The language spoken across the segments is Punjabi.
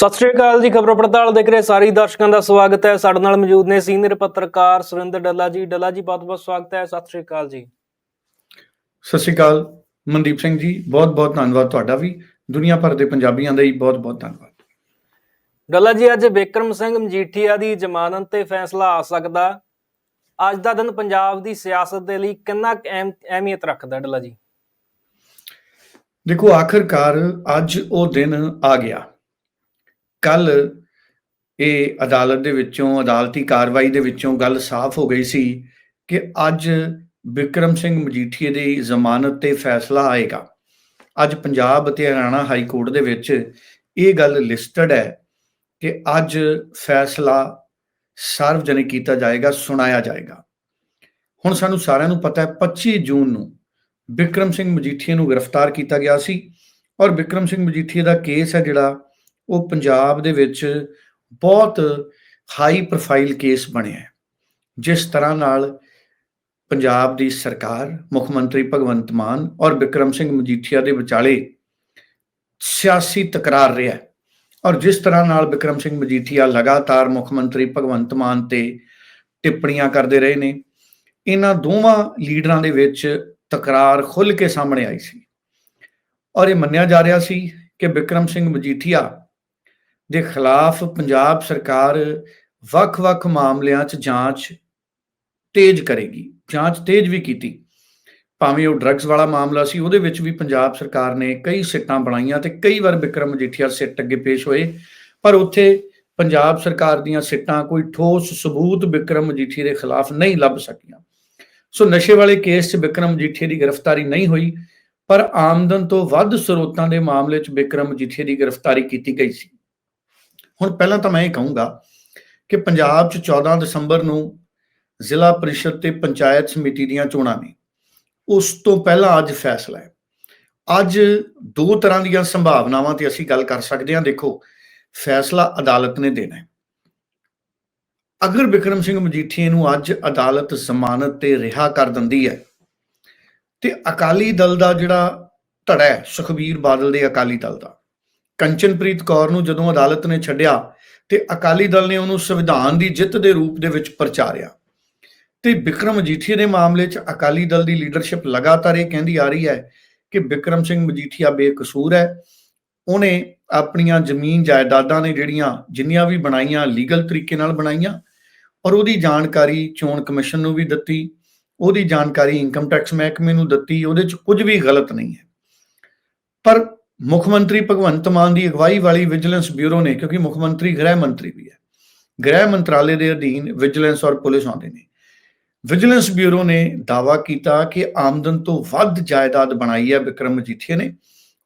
ਸਤਿ ਸ਼੍ਰੀ ਅਕਾਲ ਜੀ ਖਬਰ ਪੜਤਾਲ ਦੇਖ ਰਹੇ ਸਾਰੇ ਦਰਸ਼ਕਾਂ ਦਾ ਸਵਾਗਤ ਹੈ। ਸਾਡੇ ਨਾਲ ਮੌਜੂਦ ਨੇ ਸੀਨੀਅਰ ਪੱਤਰਕਾਰ ਸੁਰਿੰਦਰ ਡੱਲਾ ਜੀ। ਡੱਲਾ ਜੀ ਬਹੁਤ ਬਹੁਤ ਸਵਾਗਤ ਹੈ। ਸਤਿ ਸ਼੍ਰੀ ਅਕਾਲ ਜੀ। ਸਤਿ ਸ਼੍ਰੀ ਅਕਾਲ ਮਨਦੀਪ ਸਿੰਘ ਜੀ ਬਹੁਤ ਬਹੁਤ ਧੰਨਵਾਦ ਤੁਹਾਡਾ ਵੀ। ਦੁਨੀਆ ਭਰ ਦੇ ਪੰਜਾਬੀਆਂ ਦਾ ਹੀ ਬਹੁਤ ਬਹੁਤ ਧੰਨਵਾਦ। ਡੱਲਾ ਜੀ ਅੱਜ ਬਿਕਰਮ ਸਿੰਘ ਮਜੀਠੀਆ ਦੀ ਜ਼ਮਾਨਤ ਤੇ ਫੈਸਲਾ ਆ ਸਕਦਾ। ਅੱਜ ਦਾ ਦਿਨ ਪੰਜਾਬ ਦੀ ਸਿਆਸਤ ਦੇ ਲਈ ਕਿੰਨਾ ਅਹਿਮੀਅਤ ਰੱਖਦਾ ਡੱਲਾ ਜੀ? ਦੇਖੋ ਆਖਰਕਾਰ ਅੱਜ ਉਹ ਦਿਨ ਆ ਗਿਆ। ਕੱਲ ਇਹ ਅਦਾਲਤ ਦੇ ਵਿੱਚੋਂ, ਅਦਾਲਤੀ ਕਾਰਵਾਈ ਦੇ ਵਿੱਚੋਂ ਗੱਲ ਸਾਫ਼ ਹੋ ਗਈ ਸੀ ਕਿ ਅੱਜ ਵਿਕਰਮ ਸਿੰਘ ਮਜੀਠੀਏ ਦੀ ਜ਼ਮਾਨਤ ਤੇ ਫੈਸਲਾ ਆਏਗਾ। ਅੱਜ ਪੰਜਾਬ ਅਤੇ ਹਰਿਆਣਾ ਹਾਈ ਕੋਰਟ ਦੇ ਵਿੱਚ ਇਹ ਗੱਲ ਲਿਸਟਡ ਹੈ ਕਿ ਅੱਜ ਫੈਸਲਾ ਸਾਰਵਜਨਿਕ ਕੀਤਾ ਜਾਏਗਾ, ਸੁਣਾਇਆ ਜਾਏਗਾ। ਹੁਣ ਸਾਨੂੰ ਸਾਰਿਆਂ ਨੂੰ ਪਤਾ ਹੈ 25 ਜੂਨ ਨੂੰ ਵਿਕਰਮ ਸਿੰਘ ਮਜੀਠੀਏ ਨੂੰ ਗ੍ਰਿਫਤਾਰ ਕੀਤਾ ਗਿਆ ਸੀ ਔਰ ਵਿਕਰਮ ਸਿੰਘ ਮਜੀਠੀਏ ਦਾ ਕੇਸ ਹੈ ਜਿਹੜਾ ਉਹ ਪੰਜਾਬ ਦੇ ਵਿੱਚ ਬਹੁਤ ਹਾਈ ਪ੍ਰੋਫਾਈਲ ਕੇਸ ਬਣਿਆ ਜਿਸ ਤਰ੍ਹਾਂ ਨਾਲ ਪੰਜਾਬ ਦੀ ਸਰਕਾਰ, ਮੁੱਖ ਮੰਤਰੀ ਭਗਵੰਤ ਮਾਨ ਔਰ ਵਿਕਰਮ ਸਿੰਘ ਮਜੀਠੀਆ ਦੇ ਵਿਚਾਲੇ ਸਿਆਸੀ ਤਕਰਾਰ ਰਿਹਾ ਔਰ ਜਿਸ ਤਰ੍ਹਾਂ ਨਾਲ ਵਿਕਰਮ ਸਿੰਘ ਮਜੀਠੀਆ ਲਗਾਤਾਰ ਮੁੱਖ ਮੰਤਰੀ ਭਗਵੰਤ ਮਾਨ ਤੇ ਟਿੱਪਣੀਆਂ ਕਰਦੇ ਰਹੇ ਨੇ, ਇਹਨਾਂ ਦੋਵਾਂ ਲੀਡਰਾਂ ਦੇ ਵਿੱਚ ਤਕਰਾਰ ਖੁੱਲ ਕੇ ਸਾਹਮਣੇ ਆਈ ਸੀ। ਔਰ ਇਹ ਮੰਨਿਆ ਜਾ ਰਿਹਾ ਸੀ ਕਿ ਵਿਕਰਮ ਸਿੰਘ ਮਜੀਠੀਆ ਦੇ ਖਿਲਾਫ ਪੰਜਾਬ ਸਰਕਾਰ ਵੱਖ-ਵੱਖ ਮਾਮਲਿਆਂ 'ਚ ਜਾਂਚ ਤੇਜ਼ ਕਰੇਗੀ। ਜਾਂਚ ਤੇਜ਼ ਵੀ ਕੀਤੀ। ਭਾਵੇਂ ਉਹ ਡਰੱਗਸ ਵਾਲਾ ਮਾਮਲਾ ਸੀ, ਉਹਦੇ ਵਿੱਚ ਵੀ ਪੰਜਾਬ ਸਰਕਾਰ ਨੇ ਕਈ ਸਿੱਟਾਂ ਬਣਾਈਆਂ ਤੇ ਕਈ ਵਾਰ ਵਿਕਰਮ ਮਜੀਠੀਆ ਸਿੱਟ ਅੱਗੇ ਪੇਸ਼ ਹੋਏ, ਪਰ ਉੱਥੇ ਪੰਜਾਬ ਸਰਕਾਰ ਦੀਆਂ ਸਿੱਟਾਂ ਕੋਈ ਠੋਸ ਸਬੂਤ ਵਿਕਰਮ ਮਜੀਠੀਆ ਦੇ ਖਿਲਾਫ ਨਹੀਂ ਲੱਭ ਸਕੀਆਂ। ਸੋ ਨਸ਼ੇ ਵਾਲੇ ਕੇਸ 'ਚ ਵਿਕਰਮ ਮਜੀਠੀਆ ਦੀ ਗ੍ਰਿਫਤਾਰੀ ਨਹੀਂ ਹੋਈ, ਪਰ ਆਮਦਨ ਤੋਂ ਵੱਧ ਸਰੋਤਾਂ ਦੇ ਮਾਮਲੇ 'ਚ ਵਿਕਰਮ ਮਜੀਠੀਆ ਦੀ ਗ੍ਰਿਫਤਾਰੀ ਕੀਤੀ ਗਈ ਸੀ। ਹੁਣ ਪਹਿਲਾਂ ਤਾਂ ਮੈਂ ਇਹ ਕਹੂੰਗਾ ਕਿ ਪੰਜਾਬ 'ਚ 14 ਦਸੰਬਰ ਨੂੰ ਜ਼ਿਲ੍ਹਾ ਪਰਿਸ਼ਦ ਤੇ ਪੰਚਾਇਤ ਸਮਿਤੀ ਦੀਆਂ ਚੋਣਾਂ ਨੇ। ਉਸ ਤੋਂ ਪਹਿਲਾਂ ਅੱਜ ਫੈਸਲਾ ਹੈ। ਅੱਜ ਦੋ ਤਰ੍ਹਾਂ ਦੀਆਂ ਸੰਭਾਵਨਾਵਾਂ ਤੇ ਅਸੀਂ ਗੱਲ ਕਰ ਸਕਦੇ ਹਾਂ। ਦੇਖੋ, ਫੈਸਲਾ ਅਦਾਲਤ ਨੇ ਦੇਣਾ ਹੈ। ਅਗਰ ਵਿਕਰਮ ਸਿੰਘ ਮਜੀਠੀਏ ਨੂੰ ਅੱਜ ਅਦਾਲਤ ਜ਼ਮਾਨਤ ਤੇ ਰਿਹਾ ਕਰ ਦਿੰਦੀ ਹੈ, ਤੇ ਅਕਾਲੀ ਦਲ ਦਾ ਜਿਹੜਾ ਧੜਾ ਹੈ, ਸੁਖਬੀਰ ਬਾਦਲ ਦੇ ਅਕਾਲੀ ਦਲ ਦਾ ਕੰਚਨਪ੍ਰੀਤ ਕੌਰ ਨੂੰ ਜਦੋਂ ਅਦਾਲਤ ਨੇ ਛੱਡਿਆ ਤੇ ਅਕਾਲੀ ਦਲ ਨੇ ਉਹਨੂੰ ਸੰਵਿਧਾਨ ਦੀ ਜਿੱਤ ਦੇ ਰੂਪ ਦੇ ਵਿੱਚ ਪ੍ਰਚਾਰਿਆ। ਤੇ ਵਿਕਰਮ ਮਜੀਠੀਆ ਦੇ ਮਾਮਲੇ 'ਚ ਅਕਾਲੀ ਦਲ ਦੀ ਲੀਡਰਸ਼ਿਪ ਲਗਾਤਾਰ ਇਹ ਕਹਿੰਦੀ ਆ ਰਹੀ ਹੈ ਕਿ ਵਿਕਰਮ ਸਿੰਘ ਮਜੀਠੀਆ ਬੇਕਸੂਰ ਹੈ। ਉਹਨੇ ਆਪਣੀਆਂ ਜ਼ਮੀਨ ਜਾਇਦਾਦਾਂ ਨੇ ਜਿਹੜੀਆਂ ਜਿੰਨੀਆਂ ਵੀ ਬਣਾਈਆਂ, ਲੀਗਲ ਤਰੀਕੇ ਨਾਲ ਬਣਾਈਆਂ ਔਰ ਉਹਦੀ ਜਾਣਕਾਰੀ ਚੋਣ ਕਮਿਸ਼ਨ ਨੂੰ ਵੀ ਦਿੱਤੀ, ਉਹਦੀ ਜਾਣਕਾਰੀ ਇਨਕਮ ਟੈਕਸ ਮਹਿਕਮੇ ਨੂੰ ਦਿੱਤੀ, ਉਹਦੇ 'ਚ ਕੁਝ ਵੀ ਗਲਤ ਨਹੀਂ ਹੈ। ਪਰ ਮੁੱਖ ਮੰਤਰੀ ਭਗਵੰਤ ਮਾਨ ਦੀ ਅਗਵਾਈ ਵਾਲੀ ਵਿਜੀਲੈਂਸ ਬਿਊਰੋ ਨੇ, ਕਿਉਂਕਿ ਮੁੱਖ ਮੰਤਰੀ ਗ੍ਰਹਿ ਮੰਤਰੀ ਵੀ ਹੈ, ਗ੍ਰਹਿ ਮੰਤਰਾਲੇ ਦੇ ਅਧੀਨ ਵਿਜੀਲੈਂਸ ਔਰ ਪੁਲਿਸ ਆਉਂਦੇ ਨੇ। ਵਿਜੀਲੈਂਸ ਬਿਊਰੋ ਨੇ ਦਾਵਾ ਕੀਤਾ ਕਿ ਆਮਦਨ ਤੋਂ ਵੱਧ ਜਾਇਦਾਦ ਬਣਾਈ ਹੈ ਵਿਕਰਮ ਮਜੀਠੀਆ ਨੇ,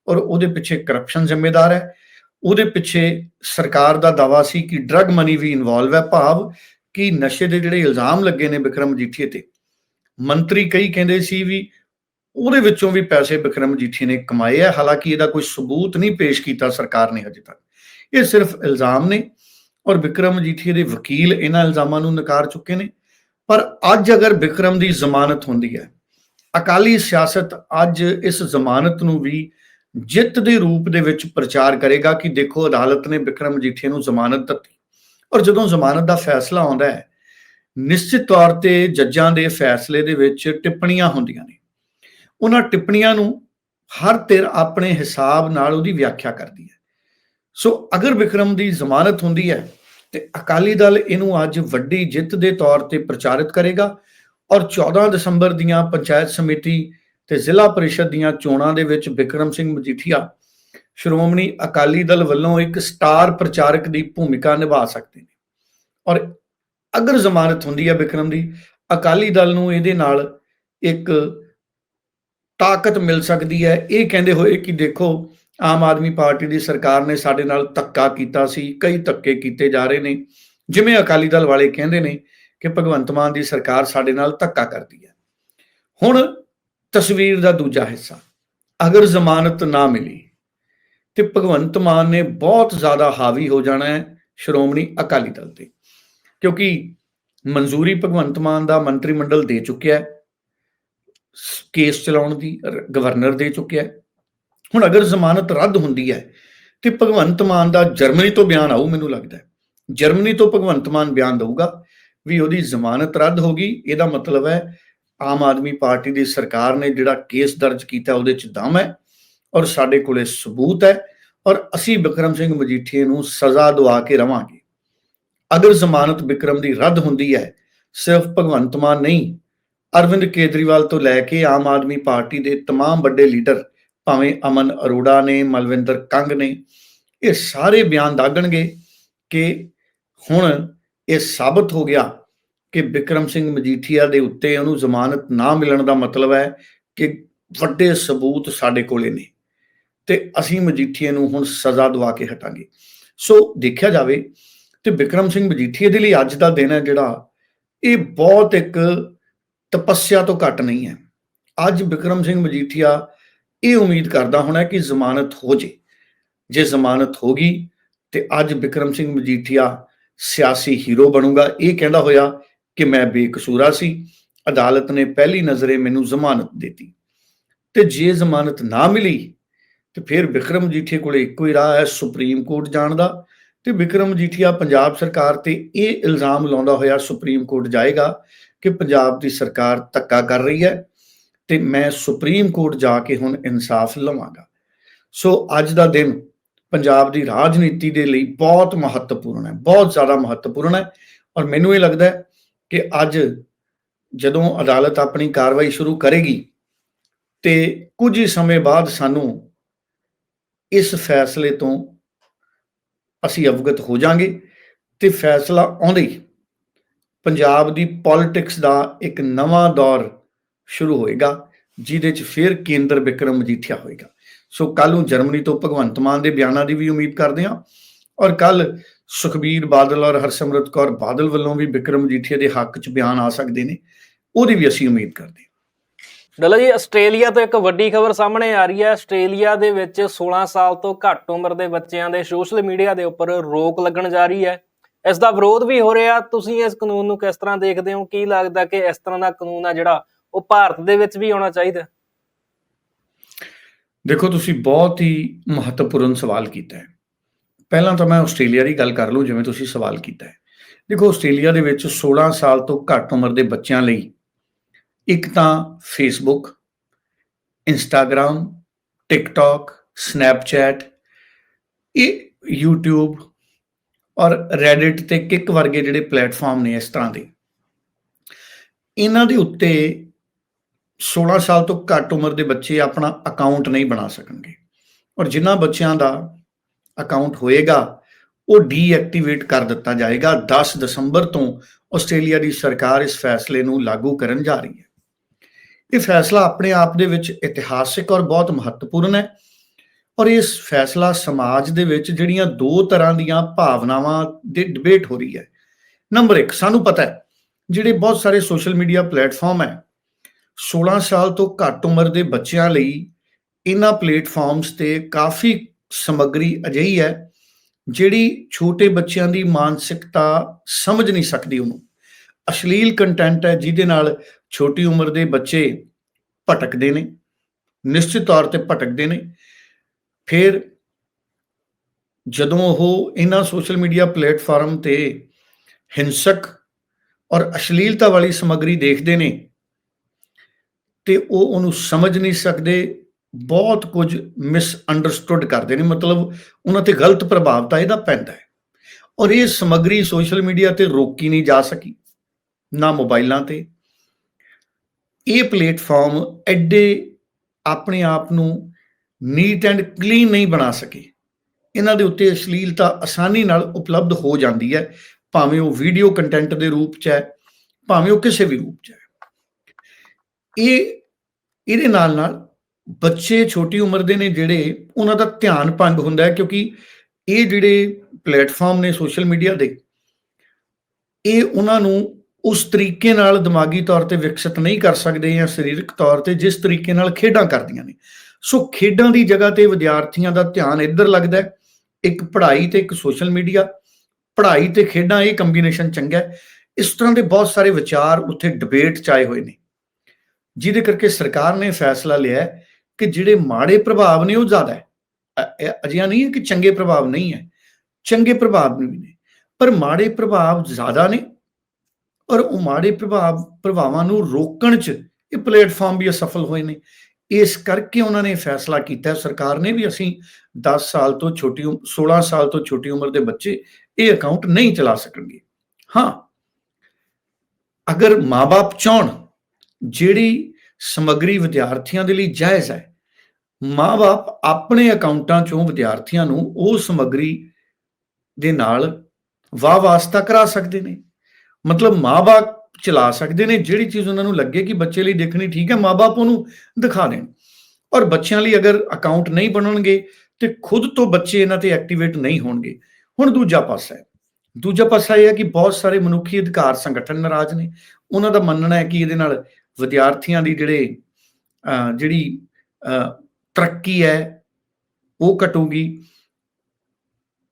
ਔਰ ਉਹਦੇ ਪਿੱਛੇ ਕਰਪਸ਼ਨ ਜ਼ਿੰਮੇਦਾਰ ਹੈ। ਉਹਦੇ ਪਿੱਛੇ ਸਰਕਾਰ ਦਾ ਦਾਵਾ ਸੀ ਕਿ ਡਰੱਗ ਮਨੀ ਵੀ ਇਨਵੋਲਵ ਹੈ। ਭਾਵ ਕਿ ਨਸ਼ੇ ਦੇ ਜਿਹੜੇ ਇਲਜ਼ਾਮ ਲੱਗੇ ਨੇ ਵਿਕਰਮ ਮਜੀਠੀਆ ਤੇ, ਮੰਤਰੀ ਕਈ ਕਹਿੰਦੇ ਸੀ ਵੀ ਉਹਦੇ ਵਿੱਚੋਂ ਵੀ ਪੈਸੇ ਬਿਕਰਮ ਮਜੀਠੀਆ ਨੇ ਕਮਾਏ ਆ, ਹਾਲਾਂਕਿ ਇਹਦਾ ਕੋਈ ਸਬੂਤ ਨਹੀਂ ਪੇਸ਼ ਕੀਤਾ ਸਰਕਾਰ ਨੇ ਹਜੇ ਤੱਕ। ਇਹ ਸਿਰਫ ਇਲਜ਼ਾਮ ਨੇ ਔਰ ਵਿਕਰਮ ਮਜੀਠੀਆ ਦੇ ਵਕੀਲ ਇਹਨਾਂ ਇਲਜ਼ਾਮਾਂ ਨੂੰ ਨਕਾਰ ਚੁੱਕੇ ਨੇ। ਪਰ ਅੱਜ ਅਗਰ ਵਿਕਰਮ ਦੀ ਜ਼ਮਾਨਤ ਹੁੰਦੀ ਹੈ, ਅਕਾਲੀ ਸਿਆਸਤ ਅੱਜ ਇਸ ਜ਼ਮਾਨਤ ਨੂੰ ਵੀ ਜਿੱਤ ਦੇ ਰੂਪ ਦੇ ਵਿੱਚ ਪ੍ਰਚਾਰ ਕਰੇਗਾ ਕਿ ਦੇਖੋ ਅਦਾਲਤ ਨੇ ਵਿਕਰਮ ਮਜੀਠੀਆ ਨੂੰ ਜ਼ਮਾਨਤ ਦਿੱਤੀ। ਔਰ ਜਦੋਂ ਜ਼ਮਾਨਤ ਦਾ ਫੈਸਲਾ ਆਉਂਦਾ ਹੈ, ਨਿਸ਼ਚਿਤ ਤੌਰ ਤੇ ਜੱਜਾਂ ਦੇ ਫੈਸਲੇ ਦੇ ਵਿੱਚ ਟਿੱਪਣੀਆਂ ਹੁੰਦੀਆਂ ਨੇ। ਉਹਨਾਂ ਟਿੱਪਣੀਆਂ ਨੂੰ ਹਰ ਧਿਰ ਆਪਣੇ ਹਿਸਾਬ ਨਾਲ ਉਹਦੀ ਵਿਆਖਿਆ ਕਰਦੀ ਹੈ। ਸੋ ਅਗਰ ਵਿਕਰਮ ਦੀ ਜ਼ਮਾਨਤ ਹੁੰਦੀ ਹੈ, ਤੇ ਅਕਾਲੀ ਦਲ ਇਹਨੂੰ ਅੱਜ ਵੱਡੀ ਜਿੱਤ ਦੇ ਤੌਰ ਤੇ ਪ੍ਰਚਾਰਿਤ ਕਰੇਗਾ ਔਰ 14 ਦਸੰਬਰ ਦੀਆਂ ਪੰਚਾਇਤ ਸਮਿਤੀ ਤੇ ਜ਼ਿਲ੍ਹਾ ਪਰਿਸ਼ਦ ਦੀਆਂ ਚੋਣਾਂ ਦੇ ਵਿੱਚ ਵਿਕਰਮ ਸਿੰਘ ਮਜੀਠੀਆ ਸ਼੍ਰੋਮਣੀ ਅਕਾਲੀ ਦਲ ਵੱਲੋਂ ਇੱਕ ਸਟਾਰ ਪ੍ਰਚਾਰਕ ਦੀ ਭੂਮਿਕਾ ਨਿਭਾ ਸਕਦੇ ਨੇ। ਔਰ ਅਗਰ ਜ਼ਮਾਨਤ ਹੁੰਦੀ ਹੈ ਵਿਕਰਮ ਦੀ, ਅਕਾਲੀ ਦਲ ਨੂੰ ਇਹਦੇ ਨਾਲ ਇੱਕ ਤਾਕਤ ਮਿਲ ਸਕਦੀ ਹੈ। ਇਹ ਕਹਿੰਦੇ ਹੋਏ ਕਿ ਦੇਖੋ, ਆਮ ਆਦਮੀ ਪਾਰਟੀ ਦੀ ਸਰਕਾਰ ਨੇ ਸਾਡੇ ਨਾਲ ਧੱਕਾ ਕੀਤਾ ਸੀ, ਕਈ ਧੱਕੇ ਕੀਤੇ ਜਾ ਰਹੇ ਨੇ। ਜਿਵੇਂ ਅਕਾਲੀ ਦਲ ਵਾਲੇ ਕਹਿੰਦੇ ਨੇ ਕਿ ਭਗਵੰਤ ਮਾਨ ਦੀ ਸਰਕਾਰ ਸਾਡੇ ਨਾਲ ਧੱਕਾ ਕਰਦੀ ਹੈ। ਹੁਣ ਤਸਵੀਰ ਦਾ ਦੂਜਾ ਹਿੱਸਾ, ਅਗਰ ਜ਼ਮਾਨਤ ਨਾ ਮਿਲੀ ਤੇ ਭਗਵੰਤ ਮਾਨ ਨੇ ਬਹੁਤ ਜ਼ਿਆਦਾ ਹਾਵੀ ਹੋ ਜਾਣਾ ਹੈ ਸ਼੍ਰੋਮਣੀ ਅਕਾਲੀ ਦਲ ਤੇ। ਕਿਉਂਕਿ ਮਨਜ਼ੂਰੀ ਭਗਵੰਤ ਮਾਨ ਦਾ ਮੰਤਰੀ ਮੰਡਲ ਦੇ ਚੁੱਕਿਆ ਹੈ। ਕੇਸ ਚਲਾਉਣ ਦੀ ਗਵਰਨਰ ਦੇ ਚੁੱਕਿਆ ਹੁਣ ਅਗਰ ਜ਼ਮਾਨਤ ਰੱਦ ਹੁੰਦੀ ਹੈ, ਤੇ ਭਗਵੰਤ ਮਾਨ ਦਾ ਜਰਮਨੀ ਤੋਂ ਬਿਆਨ ਆਊ ਮੈਨੂੰ ਲੱਗਦਾ ਹੈ। ਜਰਮਨੀ ਤੋਂ ਭਗਵੰਤ ਮਾਨ ਬਿਆਨ ਦਊਗਾ ਵੀ ਉਹਦੀ ਜ਼ਮਾਨਤ ਰੱਦ ਹੋ ਗਈ। ਇਹਦਾ ਮਤਲਬ ਹੈ ਆਮ ਆਦਮੀ ਪਾਰਟੀ ਦੀ ਸਰਕਾਰ ਨੇ ਜਿਹੜਾ ਕੇਸ ਦਰਜ ਕੀਤਾ ਉਹਦੇ ਚ ਦਮ ਹੈ ਔਰ ਸਾਡੇ ਕੋਲੇ ਸਬੂਤ ਹੈ ਔਰ ਅਸੀਂ ਵਿਕਰਮ ਸਿੰਘ ਮਜੀਠੀਏ ਨੂੰ ਸਜ਼ਾ ਦਵਾ ਕੇ ਰਵਾਂਗੇ। ਅਗਰ ਜ਼ਮਾਨਤ ਵਿਕਰਮ ਦੀ ਰੱਦ ਹੁੰਦੀ ਹੈ, ਸਿਰਫ ਭਗਵੰਤ ਮਾਨ ਨਹੀਂ ਅਰਵਿੰਦ ਕੇਜਰੀਵਾਲ ਤੋਂ ਲੈ ਕੇ ਆਮ ਆਦਮੀ ਪਾਰਟੀ ਦੇ तमाम ਵੱਡੇ ਲੀਡਰ ਭਾਵੇਂ ਅਮਨ ਅਰੋੜਾ ਨੇ ਮਲਵਿੰਦਰ ਕੰਗ ਨੇ ਇਹ ਸਾਰੇ ਬਿਆਨ ਦਾਗਣਗੇ ਕਿ ਹੁਣ ਇਹ ਸਾਬਤ ਹੋ ਗਿਆ ਕਿ ਵਿਕਰਮ ਸਿੰਘ ਮਜੀਠੀਆ ਦੇ ਉੱਤੇ ਉਹਨੂੰ ਜ਼ਮਾਨਤ ਨਾ ਮਿਲਣ ਦਾ ਮਤਲਬ ਹੈ ਕਿ ਵੱਡੇ ਸਬੂਤ ਸਾਡੇ ਕੋਲੇ ਨੇ ਤੇ ਅਸੀਂ ਮਜੀਠੀਏ ਨੂੰ ਹੁਣ ਸਜ਼ਾ ਦਵਾ ਕੇ ਹਟਾਂਗੇ ਸੋ ਦੇਖਿਆ ਜਾਵੇ ਤੇ ਵਿਕਰਮ ਸਿੰਘ ਮਜੀਠੀਏ ਦੇ ਲਈ ਅੱਜ ਦਾ ਦਿਨ ਹੈ ਜਿਹੜਾ ਇਹ ਬਹੁਤ ਇੱਕ ਤਪੱਸਿਆ ਤੋਂ ਘੱਟ ਨਹੀਂ ਹੈ। ਅੱਜ ਵਿਕਰਮ ਸਿੰਘ ਮਜੀਠੀਆ ਇਹ ਉਮੀਦ ਕਰਦਾ ਹੋਣਾ ਕਿ ਜ਼ਮਾਨਤ ਹੋ ਜੇ। ਜੇ ਜ਼ਮਾਨਤ ਹੋ ਗਈ, ਤੇ ਅੱਜ ਵਿਕਰਮ ਸਿੰਘ ਮਜੀਠੀਆ ਸਿਆਸੀ ਹੀਰੋ ਬਣੂਗਾ। ਇਹ ਕਹਿੰਦਾ ਹੋਇਆ ਕਿ ਮੈਂ ਬੇਕਸੂਰਾ ਸੀ। ਅਦਾਲਤ ਨੇ ਪਹਿਲੀ ਨਜ਼ਰੇ ਮੈਨੂੰ ਜ਼ਮਾਨਤ ਦਿੱਤੀ। ਤੇ ਜੇ ਜ਼ਮਾਨਤ ਨਾ ਮਿਲੀ, ਤੇ ਫਿਰ ਵਿਕਰਮ ਜੀਠੀਆ ਕੋਲੇ ਇੱਕੋ ਹੀ ਰਾਹ ਹੈ ਸੁਪਰੀਮ ਕੋਰਟ ਜਾਣ ਦਾ। ਤੇ ਵਿਕਰਮ ਜੀਠੀਆ ਪੰਜਾਬ ਸਰਕਾਰ ਤੇ ਇਹ ਇਲਜ਼ਾਮ ਲਾਉਂਦਾ ਹੋਇਆ ਸੁਪਰੀਮ ਕੋਰਟ ਜਾਏਗਾ ਕਿ ਪੰਜਾਬ ਦੀ ਸਰਕਾਰ ਧੱਕਾ ਕਰ ਰਹੀ ਹੈ ਤੇ ਮੈਂ ਸੁਪਰੀਮ ਕੋਰਟ ਜਾ ਕੇ ਹੁਣ ਇਨਸਾਫ ਲਵਾਂਗਾ। ਸੋ ਅੱਜ ਦਾ ਦਿਨ ਪੰਜਾਬ ਦੀ ਰਾਜਨੀਤੀ ਦੇ ਲਈ ਬਹੁਤ ਮਹੱਤਵਪੂਰਨ ਹੈ, ਬਹੁਤ ਜ਼ਿਆਦਾ ਮਹੱਤਵਪੂਰਨ ਹੈ ਔਰ ਮੈਨੂੰ ਇਹ ਲੱਗਦਾ ਹੈ ਕਿ ਅੱਜ ਜਦੋਂ ਅਦਾਲਤ ਆਪਣੀ ਕਾਰਵਾਈ ਸ਼ੁਰੂ ਕਰੇਗੀ ਤੇ ਕੁਝ ਹੀ ਸਮੇਂ ਬਾਅਦ ਸਾਨੂੰ ਇਸ ਫੈਸਲੇ ਤੋਂ ਅਸੀਂ ਅਵਗਤ ਹੋ ਜਾਾਂਗੇ ਤੇ ਫੈਸਲਾ ਆਉਂਦੇ ਹੀ ਪੰਜਾਬ ਦੀ ਪੋਲਿਟਿਕਸ ਦਾ ਇੱਕ ਨਵਾਂ ਦੌਰ ਸ਼ੁਰੂ ਹੋਏਗਾ, ਜਿਹਦੇ 'ਚ ਫਿਰ ਕੇਂਦਰ ਵਿਕਰਮ ਮਜੀਠੀਆ ਹੋਏਗਾ। ਸੋ ਕੱਲ ਨੂੰ ਜਰਮਨੀ ਤੋਂ ਭਗਵੰਤ ਮਾਨ ਦੇ ਬਿਆਨਾਂ ਦੀ ਵੀ ਉਮੀਦ ਕਰਦੇ ਹਾਂ ਔਰ ਕੱਲ ਸੁਖਬੀਰ ਬਾਦਲ ਔਰ ਹਰਸਿਮਰਤ ਕੌਰ ਬਾਦਲ ਵੱਲੋਂ ਵੀ ਵਿਕਰਮ ਮਜੀਠੀਆ ਦੇ ਹੱਕ 'ਚ ਬਿਆਨ ਆ ਸਕਦੇ ਨੇ, ਉਹਦੀ ਵੀ ਅਸੀਂ ਉਮੀਦ ਕਰਦੇ ਹਾਂ। ਡੱਲਾ ਜੀ, ਆਸਟ੍ਰੇਲੀਆ ਤੋਂ ਇੱਕ ਵੱਡੀ ਖਬਰ ਸਾਹਮਣੇ ਆ ਰਹੀ ਹੈ। ਆਸਟ੍ਰੇਲੀਆ ਦੇ ਵਿੱਚ 16 ਸਾਲ ਤੋਂ ਘੱਟ ਉਮਰ ਦੇ ਬੱਚਿਆਂ ਦੇ ਸੋਸ਼ਲ ਮੀਡੀਆ ਦੇ ਉੱਪਰ ਰੋਕ ਲੱਗਣ ਜਾ ਰਹੀ ਹੈ। ਇਸ ਦਾ ਵਿਰੋਧ ਵੀ ਹੋ ਰਿਹਾ। ਤੁਸੀਂ ਇਸ ਕਾਨੂੰਨ ਨੂੰ ਕਿਸ ਤਰ੍ਹਾਂ ਦੇਖਦੇ ਹੋ? ਕੀ ਲੱਗਦਾ ਕਿ ਇਸ ਤਰ੍ਹਾਂ ਦਾ ਕਾਨੂੰਨ ਆ ਜਿਹੜਾ ਉਹ ਭਾਰਤ ਦੇ ਵਿੱਚ ਵੀ ਆਉਣਾ ਚਾਹੀਦਾ? ਦੇਖੋ, ਤੁਸੀਂ ਬਹੁਤ ਹੀ ਮਹੱਤਵਪੂਰਨ ਸਵਾਲ ਕੀਤਾ ਹੈ। ਪਹਿਲਾਂ ਤਾਂ ਮੈਂ ਆਸਟ੍ਰੇਲੀਆ ਦੀ ਗੱਲ ਕਰ ਲਵਾਂ ਜਿਵੇਂ ਤੁਸੀਂ ਸਵਾਲ ਕੀਤਾ ਹੈ। ਦੇਖੋ, ਆਸਟ੍ਰੇਲੀਆ ਦੇ ਵਿੱਚ 16 ਸਾਲ ਤੋਂ ਘੱਟ ਉਮਰ ਦੇ ਬੱਚਿਆਂ ਲਈ ਇੱਕ ਤਾਂ ਫੇਸਬੁੱਕ ਇੰਸਟਾਗ੍ਰam ਟਿਕਟੌਕ ਸਨੈਪਚੈਟ ਇਹ YouTube ਔਰ ਰੈਡਿਟ ਤੇ ਕਿਕ ਵਰਗੇ ਜਿਹੜੇ ਪਲੇਟਫਾਰਮ ਨੇ ਇਸ ਤਰ੍ਹਾਂ ਦੇ। ਇਹਨਾਂ ਦੇ ਉੱਤੇ 16 ਸਾਲ ਤੋਂ ਘੱਟ ਉਮਰ ਦੇ ਬੱਚੇ ਆਪਣਾ ਅਕਾਊਂਟ ਨਹੀਂ ਬਣਾ ਸਕਣਗੇ। ਔਰ ਜਿਨ੍ਹਾਂ ਬੱਚਿਆਂ ਦਾ ਅਕਾਊਂਟ ਹੋਏਗਾ, ਉਹ ਡੀਐਕਟੀਵੇਟ ਕਰ ਦਿੱਤਾ ਜਾਏਗਾ। 10 ਦਸੰਬਰ ਤੋਂ ਆਸਟ੍ਰੇਲੀਆ ਦੀ ਸਰਕਾਰ ਇਸ ਫੈਸਲੇ ਨੂੰ ਲਾਗੂ ਕਰਨ ਜਾ ਰਹੀ ਹੈ। ਇਹ ਫੈਸਲਾ ਆਪਣੇ ਆਪ ਦੇ ਵਿੱਚ ਇਤਿਹਾਸਿਕ ਔਰ ਬਹੁਤ ਮਹੱਤਵਪੂਰਨ ਹੈ। ਔਰ ਇਸ ਫੈਸਲਾ ਸਮਾਜ ਦੇ ਵਿੱਚ ਜਿਹੜੀਆਂ ਦੋ ਤਰ੍ਹਾਂ ਦੀਆਂ ਭਾਵਨਾਵਾਂ ਦੀ ਡਿਬੇਟ ਹੋ ਰਹੀ ਹੈ। ਨੰਬਰ 1 ਸਾਨੂੰ ਪਤਾ ਹੈ, ਜਿਹੜੇ ਬਹੁਤ ਸਾਰੇ ਸੋਸ਼ਲ ਮੀਡੀਆ ਪਲੇਟਫਾਰਮ ਹੈ 16 ਸਾਲ ਤੋਂ ਘੱਟ ਉਮਰ ਦੇ ਬੱਚਿਆਂ ਲਈ ਇਹਨਾਂ ਪਲੇਟਫਾਰਮਸ ਤੇ ਕਾਫੀ ਸਮੱਗਰੀ ਅਜਿਹੀ ਹੈ, ਜਿਹੜੀ ਛੋਟੇ ਬੱਚਿਆਂ ਦੀ ਮਾਨਸਿਕਤਾ ਸਮਝ ਨਹੀਂ ਸਕਦੀ ਉਹਨੂੰ। ਅਸ਼ਲੀਲ ਕੰਟੈਂਟ ਹੈ, ਜਿਹਦੇ ਨਾਲ ਛੋਟੀ ਉਮਰ ਦੇ ਬੱਚੇ ਭਟਕਦੇ ਨੇ, ਨਿਸ਼ਚਿਤ ਤੌਰ ਤੇ ਭਟਕਦੇ ਨੇ ਫਿਰ ਜਦੋਂ ਉਹ ਇਹਨਾਂ ਸੋਸ਼ਲ ਮੀਡੀਆ ਪਲੇਟਫਾਰਮ ਤੇ ਹਿੰਸਕ ਔਰ ਅਸ਼ਲੀਲਤਾ ਵਾਲੀ ਸਮੱਗਰੀ ਦੇਖਦੇ ਨੇ ਤੇ ਉਹ ਉਹਨੂੰ ਸਮਝ ਨਹੀਂ ਸਕਦੇ, ਬਹੁਤ ਕੁਝ ਮਿਸ ਅੰਡਰਸਟੂਡ ਕਰਦੇ ਨੇ, ਮਤਲਬ ਉਹਨਾਂ ਤੇ ਗਲਤ ਪ੍ਰਭਾਵ ਤਾਂ ਇਹਦਾ ਪੈਂਦਾ ਹੈ। ਔਰ ਇਹ ਸਮੱਗਰੀ ਸੋਸ਼ਲ ਮੀਡੀਆ ਤੇ ਰੋਕੀ ਨਹੀਂ ਜਾ ਸਕੀ, ਨਾ ਮੋਬਾਈਲਾਂ ਤੇ। ਇਹ ਪਲੇਟਫਾਰਮ ਐਡੇ ਆਪਣੇ ਆਪ ਨੂੰ ਨੀਟ ਐਂਡ ਕਲੀਨ ਨਹੀਂ ਬਣਾ ਸਕੇ। ਇਹਨਾਂ ਦੇ ਉੱਤੇ ਅਸ਼ਲੀਲਤਾ ਆਸਾਨੀ ਨਾਲ ਉਪਲਬਧ ਹੋ ਜਾਂਦੀ ਹੈ। ਭਾਵੇਂ ਉਹ ਵੀਡੀਓ ਕੰਟੈਂਟ ਦੇ ਰੂਪ 'ਚ ਹੈ, ਭਾਵੇਂ ਉਹ ਕਿਸੇ ਵੀ ਰੂਪ 'ਚ ਹੈ। ਇਹ, ਇਹਦੇ ਨਾਲ ਨਾਲ ਬੱਚੇ ਛੋਟੀ ਉਮਰ ਦੇ ਨੇ ਜਿਹੜੇ ਉਹਨਾਂ ਦਾ ਧਿਆਨ ਭੰਗ ਹੁੰਦਾ ਹੈ ਕਿਉਂਕਿ ਇਹ ਜਿਹੜੇ ਪਲੇਟਫਾਰਮ ਨੇ ਸੋਸ਼ਲ ਮੀਡੀਆ ਦੇ, ਇਹ ਉਹਨਾਂ ਨੂੰ ਉਸ ਤਰੀਕੇ ਨਾਲ ਦਿਮਾਗੀ ਤੌਰ ਤੇ ਵਿਕਸਿਤ ਨਹੀਂ ਕਰ ਸਕਦੇ ਜਾਂ ਸਰੀਰਕ ਤੌਰ ਤੇ ਜਿਸ ਤਰੀਕੇ ਨਾਲ ਖੇਡਾਂ ਕਰਦੀਆਂ ਨੇ। ਸੋ ਖੇਡਾਂ ਦੀ ਜਗ੍ਹਾ ਤੇ ਵਿਦਿਆਰਥੀਆਂ ਦਾ ਧਿਆਨ ਇੱਧਰ ਲੱਗਦਾ ਹੈ। ਇੱਕ ਪੜ੍ਹਾਈ ਤੇ ਇੱਕ ਸੋਸ਼ਲ ਮੀਡੀਆ। ਪੜ੍ਹਾਈ ਤੇ ਖੇਡਾਂ ਇਹ ਕੰਬੀਨੇਸ਼ਨ ਚੰਗਾ ਹੈ। ਇਸ ਤਰ੍ਹਾਂ ਦੇ ਬਹੁਤ ਸਾਰੇ ਵਿਚਾਰ ਉੱਥੇ ਡਿਬੇਟ ਚ ਆਏ ਹੋਏ ਨੇ। ਜਿਹਦੇ ਕਰਕੇ ਸਰਕਾਰ ਨੇ ਫੈਸਲਾ ਲਿਆ ਕਿ ਜਿਹੜੇ ਮਾੜੇ ਪ੍ਰਭਾਵ ਨੇ ਉਹ ਜ਼ਿਆਦਾ ਹੈ। ਅਜਿਹਾ ਨਹੀਂ ਹੈ ਕਿ ਚੰਗੇ ਪ੍ਰਭਾਵ ਨਹੀਂ ਹੈ। ਚੰਗੇ ਪ੍ਰਭਾਵ ਵੀ ਨੇ। ਪਰ ਮਾੜੇ ਪ੍ਰਭਾਵ ਜ਼ਿਆਦਾ ਨੇ। ਔਰ ਉਹ ਮਾੜੇ ਪ੍ਰਭਾਵ, ਪ੍ਰਭਾਵਾਂ ਨੂੰ ਰੋਕਣ 'ਚ ਇਹ ਪਲੇਟਫਾਰਮ ਵੀ ਅਸਫਲ ਹੋਏ ਨੇ। ਇਸ ਕਰਕੇ ਉਹਨਾਂ ਨੇ ਫੈਸਲਾ ਕੀਤਾ, ਸਰਕਾਰ ਨੇ ਵੀ ਅਸੀਂ 10 ਸਾਲ ਤੋਂ ਛੋਟੀ ਉਮ- 16 ਸਾਲ ਤੋਂ ਛੋਟੀ ਉਮਰ ਦੇ ਬੱਚੇ ਇਹ ਅਕਾਊਂਟ ਨਹੀਂ ਚਲਾ ਸਕਣਗੇ। ਹਾਂ, ਅਗਰ ਮਾਪੇ ਚਾਹਣ ਜਿਹੜੀ ਸਮੱਗਰੀ ਵਿਦਿਆਰਥੀਆਂ ਦੇ ਲਈ ਜਾਇਜ਼ ਹੈ ਮਾਪੇ ਆਪਣੇ ਅਕਾਊਂਟਾਂ ਚੋਂ ਵਿਦਿਆਰਥੀਆਂ ਨੂੰ ਉਹ ਸਮੱਗਰੀ ਦੇ ਨਾਲ ਵਾਹ ਵਾਸਤਾ ਕਰਾ ਸਕਦੇ ਨੇ। ਮਤਲਬ ਮਾਪੇ ਚਲਾ ਸਕਦੇ ਨੇ, ਜਿਹੜੀ ਚੀਜ਼ ਉਹਨਾਂ ਨੂੰ ਲੱਗੇ ਕਿ ਬੱਚੇ ਲਈ ਦੇਖਣੀ ਠੀਕ ਹੈ ਮਾਪੇ ਉਹਨੂੰ ਦਿਖਾ ਦੇਣ। ਔਰ ਬੱਚਿਆਂ ਲਈ ਅਗਰ ਅਕਾਊਂਟ ਨਹੀਂ ਬਣਨਗੇ ਤੇ ਖੁਦ ਤੋਂ ਬੱਚੇ ਇਹਨਾਂ ਤੇ ਐਕਟੀਵੇਟ ਨਹੀਂ ਹੋਣਗੇ। ਹੁਣ ਦੂਜਾ ਪਾਸਾ ਹੈ। ਦੂਜਾ ਪਾਸਾ ਇਹ ਹੈ ਕਿ ਬਹੁਤ ਸਾਰੇ ਮਨੁੱਖੀ ਅਧਿਕਾਰ ਸੰਗਠਨ ਨਾਰਾਜ਼ ਨੇ। ਉਹਨਾਂ ਦਾ ਮੰਨਣਾ ਹੈ ਕਿ ਇਹਦੇ ਨਾਲ ਵਿਦਿਆਰਥੀਆਂ ਦੀ ਜਿਹੜੇ ਜਿਹੜੀ ਤਰੱਕੀ ਹੈ, ਉਹ ਘਟੂਗੀ।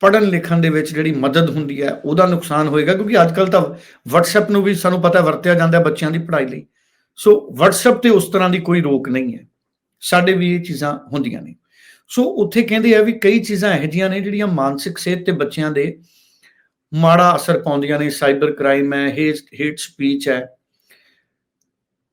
ਪੜਨ ਲਿਖਣ ਦੇ ਵਿੱਚ ਜਿਹੜੀ ਮਦਦ ਹੁੰਦੀ ਹੈ, ਉਹਦਾ ਨੁਕਸਾਨ ਹੋਏਗਾ, ਕਿਉਂਕਿ ਅੱਜ ਕੱਲ ਤਾਂ WhatsApp ਨੂੰ ਵੀ ਸਾਨੂੰ ਪਤਾ ਵਰਤਿਆ ਜਾਂਦਾ ਬੱਚਿਆਂ ਦੀ ਪੜ੍ਹਾਈ ਲਈ। ਸੋ WhatsApp ਤੇ ਉਸ ਤਰ੍ਹਾਂ ਦੀ ਕੋਈ ਰੋਕ ਨਹੀਂ ਹੈ। ਸਾਡੇ ਵੀ ਇਹ ਚੀਜ਼ਾਂ ਹੁੰਦੀਆਂ ਨੇ। ਸੋ ਉੱਥੇ ਕਹਿੰਦੇ ਆ ਵੀ ਕਈ ਚੀਜ਼ਾਂ ਇਹੋ ਜਿਹੀਆਂ ਨੇ ਜਿਹੜੀਆਂ ਮਾਨਸਿਕ ਸਿਹਤ ਤੇ ਬੱਚਿਆਂ ਦੇ ਮਾੜਾ ਅਸਰ ਪਾਉਂਦੀਆਂ ਨੇ। ਸਾਈਬਰ ਕ੍ਰਾਈਮ ਹੈ ਹੇਟ ਸਪੀਚ ਹੈ।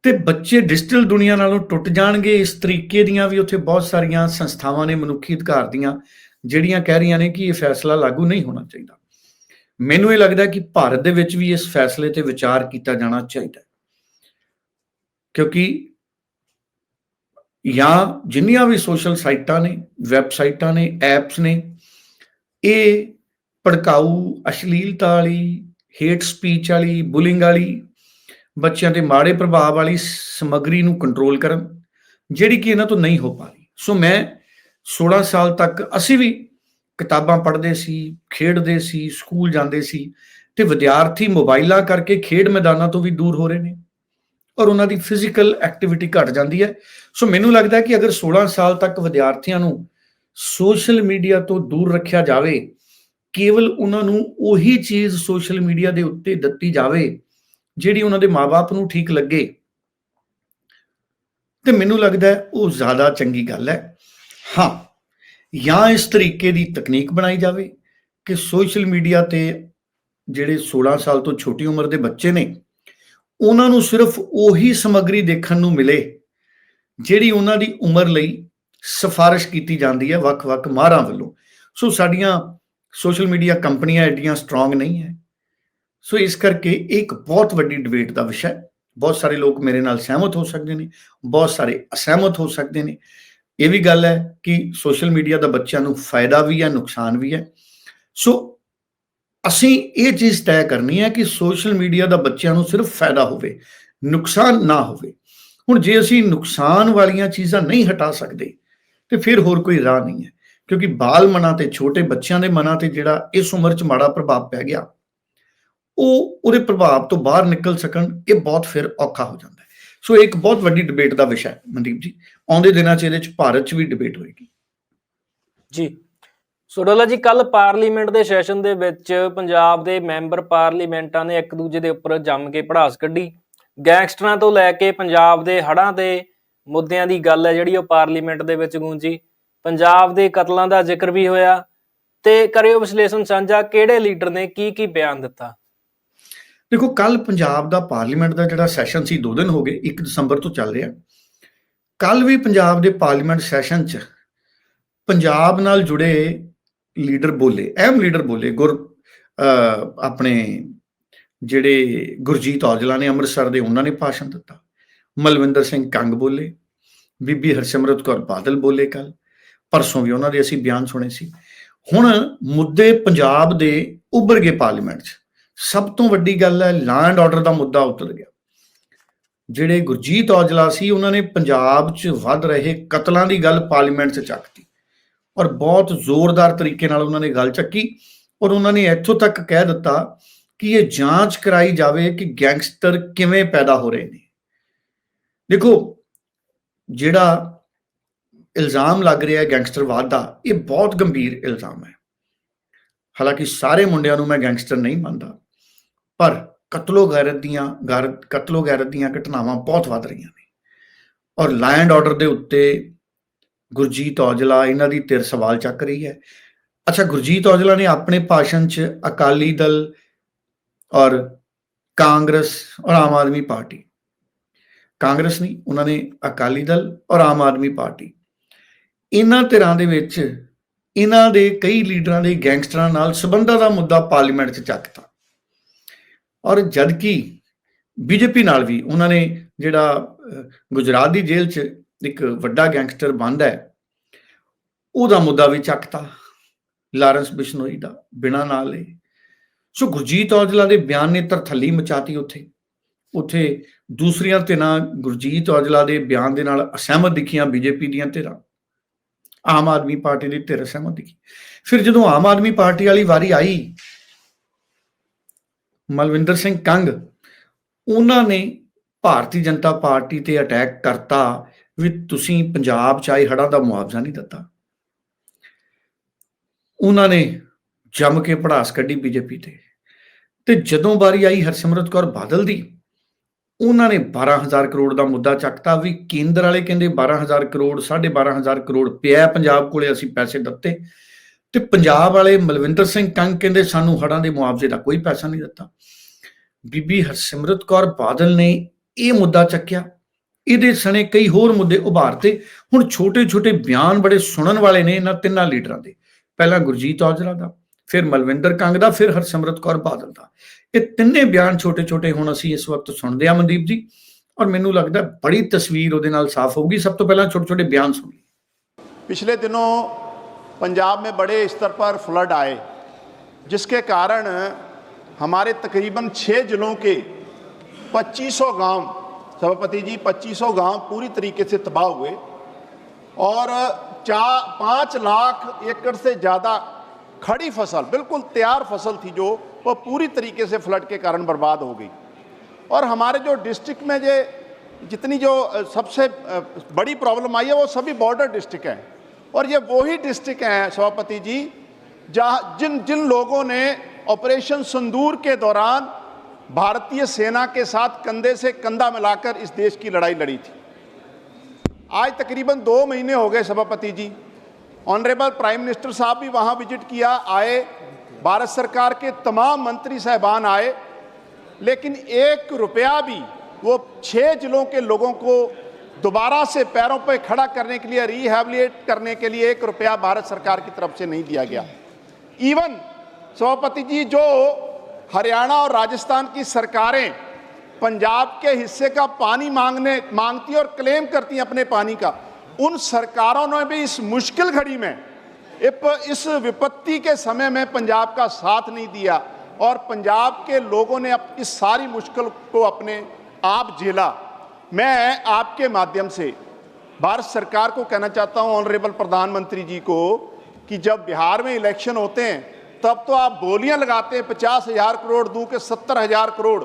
ਤੇ ਬੱਚੇ ਡਿਜੀਟਲ ਦੁਨੀਆ ਨਾਲੋਂ ਟੁੱਟ ਜਾਣਗੇ। ਇਸ ਤਰੀਕੇ ਦੀਆਂ ਵੀ ਉੱਥੇ ਬਹੁਤ ਸਾਰੀਆਂ ਸੰਸਥਾਵਾਂ ਨੇ ਮਨੁੱਖੀ ਅਧਿਕਾਰ ਦੀਆਂ। ਜਿਹੜੀਆਂ ਕਹਿ ਰਹੀਆਂ ਨੇ ਕਿ ਇਹ ਫੈਸਲਾ ਲਾਗੂ ਨਹੀਂ ਹੋਣਾ ਚਾਹੀਦਾ। ਮੈਨੂੰ ਇਹ ਲੱਗਦਾ ਕਿ ਭਾਰਤ ਦੇ ਵਿੱਚ ਵੀ ਇਸ ਫੈਸਲੇ ਤੇ ਵਿਚਾਰ ਕੀਤਾ ਜਾਣਾ ਚਾਹੀਦਾ ਕਿਉਂਕਿ ਜਾਂ ਜਿੰਨੀਆਂ ਵੀ ਸੋਸ਼ਲ ਸਾਈਟਾਂ ਨੇ ਵੈਬਸਾਈਟਾਂ ਨੇ ਐਪਸ ਨੇ, ਇਹ ਭੜਕਾਊ, ਅਸ਼ਲੀਲਤਾ ਵਾਲੀ ਹੇਟ ਸਪੀਚ ਵਾਲੀ ਬੁਲਿੰਗ ਵਾਲੀ, ਬੱਚਿਆਂ ਦੇ ਮਾੜੇ ਪ੍ਰਭਾਵ ਵਾਲੀ ਸਮੱਗਰੀ ਨੂੰ ਕੰਟਰੋਲ ਕਰਨ, ਜਿਹੜੀ ਕਿ ਇਹਨਾਂ ਤੋਂ ਨਹੀਂ ਹੋ ਪਾ ਰਹੀ। ਸੋ ਮੈਂ 16 ਸਾਲ ਤੱਕ ਅਸੀਂ ਵੀ ਕਿਤਾਬਾਂ ਪੜ੍ਹਦੇ ਸੀ, ਖੇਡਦੇ ਸੀ, ਸਕੂਲ ਜਾਂਦੇ ਸੀ ਤੇ ਵਿਦਿਆਰਥੀ ਮੋਬਾਈਲਾਂ ਕਰਕੇ ਖੇਡ ਮੈਦਾਨਾਂ ਤੋਂ ਵੀ ਦੂਰ ਹੋ ਰਹੇ ਨੇ ਔਰ ਉਹਨਾਂ ਦੀ ਫਿਜ਼ੀਕਲ ਐਕਟੀਵਿਟੀ ਘਟ ਜਾਂਦੀ ਹੈ। ਸੋ ਮੈਨੂੰ ਲੱਗਦਾ ਕਿ ਅਗਰ 16 ਸਾਲ ਤੱਕ ਵਿਦਿਆਰਥੀਆਂ ਨੂੰ ਸੋਸ਼ਲ ਮੀਡੀਆ ਤੋਂ ਦੂਰ ਰੱਖਿਆ ਜਾਵੇ, ਕੇਵਲ ਉਹਨਾਂ ਨੂੰ ਉਹੀ ਚੀਜ਼ ਸੋਸ਼ਲ ਮੀਡੀਆ ਦੇ ਉੱਤੇ ਦਿੱਤੀ ਜਾਵੇ ਜਿਹੜੀ ਉਹਨਾਂ ਦੇ ਮਾਪੇ ਨੂੰ ਠੀਕ ਲੱਗੇ, ਤੇ ਮੈਨੂੰ ਲੱਗਦਾ ਉਹ ਜ਼ਿਆਦਾ ਚੰਗੀ ਗੱਲ ਹੈ। ਹਾਂ, ਜਾਂ ਇਸ ਤਰੀਕੇ ਦੀ ਤਕਨੀਕ ਬਣਾਈ ਜਾਵੇ ਕਿ ਸੋਸ਼ਲ ਮੀਡੀਆ ਤੇ ਜਿਹੜੇ 16 ਸਾਲ ਤੋਂ ਛੋਟੀ ਉਮਰ ਦੇ ਬੱਚੇ ਨੇ, ਉਹਨਾਂ ਨੂੰ ਸਿਰਫ ਉਹੀ ਸਮੱਗਰੀ ਦੇਖਣ ਨੂੰ ਮਿਲੇ ਜਿਹੜੀ ਉਹਨਾਂ ਦੀ ਉਮਰ ਲਈ ਸਿਫਾਰਿਸ਼ ਕੀਤੀ ਜਾਂਦੀ ਹੈ ਵੱਖ-ਵੱਖ ਮਾਹਰਾਂ ਵੱਲੋਂ। ਸੋ ਸਾਡੀਆਂ ਸੋਸ਼ਲ ਮੀਡੀਆ ਕੰਪਨੀਆਂ ਐਡੀਆਂ ਸਟਰੋਂਗ ਨਹੀਂ ਹੈ। ਸੋ ਇਸ ਕਰਕੇ ਇਹ ਇੱਕ ਬਹੁਤ ਵੱਡੀ ਡਿਬੇਟ ਦਾ ਵਿਸ਼ਾ ਹੈ। ਬਹੁਤ ਸਾਰੇ ਲੋਕ ਮੇਰੇ ਨਾਲ ਸਹਿਮਤ ਹੋ ਸਕਦੇ ਨੇ, ਬਹੁਤ ਸਾਰੇ ਅਸਹਿਮਤ ਹੋ ਸਕਦੇ ਨੇ। ਇਹ ਵੀ ਗੱਲ ਹੈ ਕਿ ਸੋਸ਼ਲ ਮੀਡੀਆ ਦਾ ਬੱਚਿਆਂ ਨੂੰ ਫਾਇਦਾ ਵੀ ਹੈ, ਨੁਕਸਾਨ ਵੀ ਹੈ। ਸੋ ਅਸੀਂ ਇਹ ਚੀਜ਼ ਤੈਅ ਕਰਨੀ ਹੈ ਕਿ ਸੋਸ਼ਲ ਮੀਡੀਆ ਦਾ ਬੱਚਿਆਂ ਨੂੰ ਸਿਰਫ ਫਾਇਦਾ ਹੋਵੇ, ਨੁਕਸਾਨ ਨਾ ਹੋਵੇ। ਹੁਣ ਜੇ ਅਸੀਂ ਨੁਕਸਾਨ ਵਾਲੀਆਂ ਚੀਜ਼ਾਂ ਨਹੀਂ ਹਟਾ ਸਕਦੇ, ਤੇ ਫਿਰ ਹੋਰ ਕੋਈ ਰਾਹ ਨਹੀਂ ਹੈ, ਕਿਉਂਕਿ ਬਾਲ ਮਨਾਂ ਤੇ, ਛੋਟੇ ਬੱਚਿਆਂ ਦੇ ਮਨਾਂ ਤੇ ਜਿਹੜਾ ਇਸ ਉਮਰ 'ਚ ਮਾੜਾ ਪ੍ਰਭਾਵ ਪੈ ਗਿਆ, ਉਹ ਉਹਦੇ ਪ੍ਰਭਾਵ ਤੋਂ ਬਾਹਰ ਨਿਕਲ ਸਕਣ, ਇਹ ਬਹੁਤ ਫਿਰ ਔਖਾ ਹੋ ਜਾਂਦਾ ਸੋ ਇੱਕ ਬਹੁਤ ਵੱਡੀ ਡਿਬੇਟ ਦਾ ਵਿਸ਼ਾ ਹੈ, ਮਨਦੀਪ ਜੀ। ਆਉਂਦੇ ਦਿਨਾਂ 'ਚ ਇਹਦੇ 'ਚ ਭਾਰਤ 'ਚ ਵੀ ਡਿਬੇਟ ਹੋਏਗੀ। ਜੀ। ਸੋ ਡੋਲਾ ਜੀ ਕੱਲ ਪਾਰਲੀਮੈਂਟ ਦੇ ਸੈਸ਼ਨ ਦੇ ਵਿੱਚ ਪੰਜਾਬ ਦੇ ਮੈਂਬਰ ਪਾਰਲੀਮੈਂਟਾਂ ਨੇ ਇੱਕ ਦੂਜੇ ਦੇ ਉੱਪਰ ਜੰਮ ਕੇ ਪੜਾਸ ਕੱਢੀ। ਗੈਂਗਸਟਰਾਂ ਤੋਂ ਲੈ ਕੇ ਪੰਜਾਬ ਦੇ ਹੜ੍ਹਾਂ ਦੇ ਮੁੱਦਿਆਂ ਦੀ ਗੱਲ ਹੈ ਜਿਹੜੀ ਉਹ ਪਾਰਲੀਮੈਂਟ ਦੇ ਵਿੱਚ ਗੂੰਜੀ ਪੰਜਾਬ ਦੇ ਕਤਲਾਂ ਦਾ ਜ਼ਿਕਰ ਵੀ ਹੋਇਆ। ਤੇ ਕਰਿਓ ਵਿਸ਼ਲੇਸ਼ਣ ਸਾਂਝਾ ਕਿਹੜੇ ਲੀਡਰ ਨੇ ਕੀ ਕੀ ਬਿਆਨ ਦਿੱਤਾ? ਦੇਖੋ ਕੱਲ ਪੰਜਾਬ ਦਾ ਪਾਰਲੀਮੈਂਟ ਦਾ ਜਿਹੜਾ ਸੈਸ਼ਨ ਸੀ 2 ਦਿਨ ਹੋ ਗਏ 1 ਦਸੰਬਰ ਤੋਂ ਚੱਲ ਰਿਹਾ। ਕੱਲ ਵੀ ਪੰਜਾਬ ਦੇ ਪਾਰਲੀਮੈਂਟ ਸੈਸ਼ਨ 'ਚ ਪੰਜਾਬ ਨਾਲ ਜੁੜੇ ਲੀਡਰ ਬੋਲੇ, ਅਹਿਮ ਲੀਡਰ ਬੋਲੇ ਗੁਰ ਆਪਣੇ ਜਿਹੜੇ ਗੁਰਜੀਤ ਔਜਲਾ ਨੇ ਅੰਮ੍ਰਿਤਸਰ ਦੇ, ਉਹਨਾਂ ਨੇ ਭਾਸ਼ਣ ਦਿੱਤਾ। ਮਲਵਿੰਦਰ ਸਿੰਘ ਕੰਗ ਬੋਲੇ, ਬੀਬੀ ਹਰਸਿਮਰਤ ਕੌਰ ਬਾਦਲ ਬੋਲੇ ਕੱਲ ਪਰਸੋਂ ਵੀ ਉਹਨਾਂ ਦੇ ਅਸੀਂ ਬਿਆਨ ਸੁਣੇ ਸੀ। ਹੁਣ ਮੁੱਦੇ ਪੰਜਾਬ ਦੇ ਉੱਭਰ ਗਏ ਪਾਰਲੀਮੈਂਟ 'ਚ। ਸਭ ਤੋਂ ਵੱਡੀ ਗੱਲ ਹੈ ਲੈਂਡ ਆਰਡਰ ਦਾ ਮੁੱਦਾ ਉੱਤਰ ਗਿਆ। ਜਿਹੜੇ ਗੁਰਜੀਤ ਔਜਲਾ ਸੀ, ਉਹਨਾਂ ਨੇ ਪੰਜਾਬ 'ਚ ਵੱਧ ਰਹੇ ਕਤਲਾਂ ਦੀ ਗੱਲ ਪਾਰਲੀਮੈਂਟ 'ਚ ਚੱਕਤੀ ਔਰ ਬਹੁਤ ਜ਼ੋਰਦਾਰ ਤਰੀਕੇ ਨਾਲ ਉਹਨਾਂ ਨੇ ਗੱਲ ਚੱਕੀ ਔਰ ਉਹਨਾਂ ਨੇ ਇੱਥੋਂ ਤੱਕ ਕਹਿ ਦਿੱਤਾ ਕਿ ਇਹ ਜਾਂਚ ਕਰਾਈ ਜਾਵੇ ਕਿ ਗੈਂਗਸਟਰ ਕਿਵੇਂ ਪੈਦਾ ਹੋ ਰਹੇ ਨੇ। ਦੇਖੋ, ਜਿਹੜਾ ਇਲਜ਼ਾਮ ਲੱਗ ਰਿਹਾ ਹੈ ਗੈਂਗਸਟਰਵਾਦ ਦਾ, ਇਹ ਬਹੁਤ ਗੰਭੀਰ ਇਲਜ਼ਾਮ ਹੈ। ਹਾਲਾਂਕਿ ਸਾਰੇ ਮੁੰਡਿਆਂ ਨੂੰ ਮੈਂ ਗੈਂਗਸਟਰ ਨਹੀਂ ਮੰਨਦਾ, ਪਰ ਕਤਲੋ ਗੈਰਤ ਦੀਆਂ ਗੈਰਤ ਕਤਲੋ ਗੈਰਤ ਦੀਆਂ ਘਟਨਾਵਾਂ ਬਹੁਤ ਵੱਧ ਰਹੀਆਂ ਨੇ। ਔਰ ਲਾਇਨ ਆਰਡਰ ਦੇ ਉੱਤੇ ਗੁਰਜੀਤ ਔਜਲਾ ਇਹਨਾਂ ਦੀ ਧਿਰ ਸਵਾਲ ਚੱਕ ਰਹੀ ਹੈ। ਅੱਛਾ, ਗੁਰਜੀਤ ਔਜਲਾ ਨੇ ਆਪਣੇ ਭਾਸ਼ਣ 'ਚ ਅਕਾਲੀ ਦਲ ਔਰ ਕਾਂਗਰਸ ਔਰ ਆਮ ਆਦਮੀ ਪਾਰਟੀ, ਕਾਂਗਰਸ ਨਹੀਂ, ਉਹਨਾਂ ਨੇ ਅਕਾਲੀ ਦਲ ਔਰ ਆਮ ਆਦਮੀ ਪਾਰਟੀ, ਇਹਨਾਂ ਧਿਰਾਂ ਦੇ ਵਿੱਚ ਇਹਨਾਂ ਦੇ ਕਈ ਲੀਡਰਾਂ ਦੇ ਗੈਂਗਸਟਰਾਂ ਨਾਲ ਸਬੰਧਾਂ ਦਾ ਮੁੱਦਾ ਪਾਰਲੀਮੈਂਟ 'ਚ ਚੱਕਤਾ। ਔਰ ਜਦ ਕਿ ਬੀਜੇਪੀ ਨਾਲ ਵੀ ਉਹਨਾਂ ਨੇ ਜਿਹੜਾ ਗੁਜਰਾਤ ਦੀ ਜੇਲ੍ਹ 'ਚ ਇੱਕ ਵੱਡਾ ਗੈਂਗਸਟਰ ਬੰਦ ਹੈ, ਉਹਦਾ ਮੁੱਦਾ ਵੀ ਚੱਕਤਾ। ਲਾਰੈਂਸ ਬਿਸ਼ਨੋਈ ਦਾ, ਬਿਨਾਂ ਨਾਲ ਲਏ। ਸੋ ਗੁਰਜੀਤ ਔਜਲਾ ਦੇ ਬਿਆਨ ਨੇ ਤਰਥੱਲੀ ਮਚਾਤੀ ਉੱਥੇ। ਉੱਥੇ ਦੂਸਰੀਆਂ ਧਿਰਾਂ ਗੁਰਜੀਤ ਔਜਲਾ ਦੇ ਬਿਆਨ ਦੇ ਨਾਲ ਅਸਹਿਮਤ ਦਿਖੀਆਂ ਬੀਜੇਪੀ ਦੀਆਂ ਧਿਰਾਂ। ਆਮ ਆਦਮੀ ਪਾਰਟੀ ਦੀ ਧਿਰ ਅਸਹਿਮਤ ਦਿਖੀ। ਫਿਰ ਜਦੋਂ ਆਮ ਆਦਮੀ ਪਾਰਟੀ ਵਾਲੀ ਵਾਰੀ ਆਈ ਮਲਵਿੰਦਰ ਸਿੰਘ ਕੰਗ, ਉਹਨਾਂ ਨੇ ਭਾਰਤੀ ਜਨਤਾ ਪਾਰਟੀ ਤੇ ਅਟੈਕ ਕਰਤਾ ਵੀ ਤੁਸੀਂ ਪੰਜਾਬ ਚ ਆਏ, ਹੜ੍ਹਾਂ ਦਾ ਮੁਆਵਜ਼ਾ ਨਹੀਂ ਦਿੱਤਾ। ਉਹਨਾਂ ਨੇ ਜੰਮ ਕੇ ਪੜਾਸ ਕੱਢੀ ਬੀਜੇਪੀ ਤੇ। ਤੇ ਜਦੋਂ ਵਾਰੀ ਆਈ ਹਰਸਿਮਰਤ ਕੌਰ ਬਾਦਲ ਦੀ, ਉਹਨਾਂ ਨੇ 12000 ਕਰੋੜ ਦਾ ਮੁੱਦਾ ਚੱਕਤਾ ਵੀ ਕੇਂਦਰ ਵਾਲੇ ਕਹਿੰਦੇ 12000 ਕਰੋੜ 12500 ਕਰੋੜ ਪਿਆ ਪੰਜਾਬ ਕੋਲੇ ਅਸੀਂ ਪੈਸੇ ਦਿੱਤੇ। ਤੇ ਪੰਜਾਬ ਵਾਲੇ ਮਲਵਿੰਦਰ ਸਿੰਘ ਕੰਗ ਕਹਿੰਦੇ, ਸਾਨੂੰ ਹੜਾਂ ਦੇ ਮੁਆਵਜ਼ੇ ਦਾ ਕੋਈ ਪੈਸਾ ਨਹੀਂ ਦਿੱਤਾ। ਬੀਬੀ ਹਰਸਿਮਰਤ ਕੌਰ ਬਾਦਲ ਨੇ ਇਹ ਮੁੱਦਾ ਚੱਕਿਆ। ਇਹਦੇ ਸਣੇ ਕਈ ਹੋਰ ਮੁੱਦੇ ਉਭਾਰਤੇ। ਹੁਣ ਛੋਟੇ-ਛੋਟੇ ਬਿਆਨ ਬੜੇ ਸੁਣਨ ਵਾਲੇ ਨੇ ਇਹਨਾਂ ਤਿੰਨਾਂ ਲੀਡਰਾਂ ਦੇ। ਪਹਿਲਾਂ ਗੁਰਜੀਤ ਔਜਲਾ ਦਾ, ਫਿਰ ਮਲਵਿੰਦਰ ਕੰਗ ਦਾ, ਫਿਰ ਹਰਸਿਮਰਤ ਕੌਰ ਬਾਦਲ ਦਾ। ਇਹ ਤਿੰਨੇ ਬਿਆਨ ਛੋਟੇ-ਛੋਟੇ ਹੁਣ ਅਸੀਂ ਇਸ ਵਕਤ ਸੁਣਦੇ ਆ ਮਨਦੀਪ ਜੀ। ਔਰ ਮੈਨੂੰ ਲੱਗਦਾ ਬੜੀ ਤਸਵੀਰ ਉਹਦੇ ਨਾਲ ਸਾਫ਼ ਹੋਊਗੀ। ਸਭ ਤੋਂ ਪਹਿਲਾਂ ਛੋਟੇ-ਛੋਟੇ ਬਿਆਨ ਸੁਣ ਪਿਛਲੇ ਦਿਨੋਂ पंजाब में बड़े स्तर पर फ्लड आए, जिसके कारण हमारे तकरीबन छः जिलों के 2500 गाँव, सभापति जी 2500 गाँव पूरी तरीके से तबाह हुए और चार, पाँच लाख एकड़ से ज़्यादा खड़ी फ़सल, बिल्कुल तैयार फ़सल थी जो वह पूरी तरीके से फ्लड के कारण बर्बाद हो गई। और हमारे जो डिस्ट्रिक्ट में जो, जितनी जो सबसे बड़ी प्रॉब्लम आई है, वो सभी बॉर्डर डिस्ट्रिक्ट हैं। और ये वही डिस्ट्रिक्ट हैं, सभापति जी, जहाँ जिन जिन लोगों ने ऑपरेशन संदूर के दौरान भारतीय सेना के साथ कंधे से कंधा मिलाकर इस देश की लड़ाई लड़ी थी। आज तकरीबन दो महीने हो गए सभापति जी। ऑनरेबल प्राइम मिनिस्टर साहब भी वहाँ विज़िट किया, आए। भारत सरकार के तमाम मंत्री साहबान आए। लेकिन एक रुपया भी वो छः जिलों के लोगों को दोबारा से पैरों पर खड़ा करने के लिए रिहेबिलिटेट करने के लिए एक रुपया भारत सरकार की तरफ़ से नहीं दिया गया। इवन सभापति जी, जो हरियाणा और राजस्थान की सरकारें पंजाब के हिस्से का पानी मांगने, मांगती और क्लेम करती हैं अपने पानी का, उन सरकारों ने भी इस मुश्किल घड़ी में इस विपत्ति के समय में पंजाब का साथ नहीं दिया और पंजाब के लोगों ने इस सारी मुश्किल को अपने आप झेला। मैं आपके माध्यम से भारत सरकार को कहना चाहता हूँ ऑनरेबल प्रधानमंत्री जी को, कि जब बिहार में इलेक्शन होते हैं, तब तो आप बोलियाँ लगाते हैं, पचास हज़ार करोड़ दूँ के सत्तर हज़ार करोड़,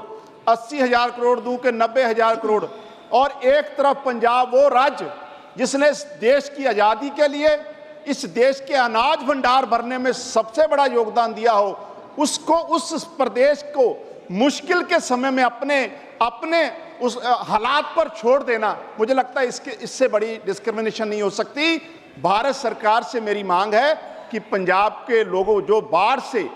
अस्सी हज़ार करोड़ दूँ के नब्बे हज़ार करोड़। और एक तरफ़ पंजाब वो राज्य जिसने इस देश की आज़ादी के लिए, इस देश के अनाज भंडार भरने में सबसे बड़ा योगदान दिया हो, उसको, उस प्रदेश को मुश्किल के समय में अपने अपने उस हालात पर छोड़ देना। मुझे लगता है इसके, इससे बड़ी डिस्क्रिमिनेशन नहीं हो सकती। भारत सरकार से मेरी मांग है कि पंजाब के लोगों जो बाढ़ से,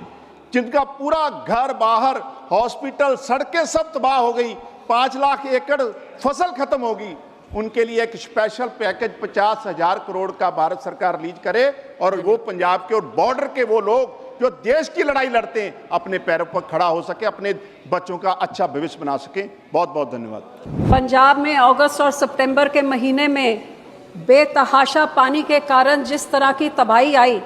जिनका पूरा घर बाहर हॉस्पिटल सड़कें सब तबाह हो गई, पाँच लाख एकड़ फ़सल खत्म होगी उनके लिए एक स्पेशल पैकेज पचास हज़ार करोड़ का भारत सरकार रिलीज़ करे और वो पंजाब के और बॉर्डर के वो लोग जो देश की लड़ाई लड़ते हैं अपने पैरों पर खड़ा हो सके अपने बच्चों का अच्छा भविष्य बना सके। बहुत बहुत धन्यवाद। पंजाब में अगस्त और सितंबर के महीने में बेतहाशा पानी के कारण जिस तरह की तबाही आई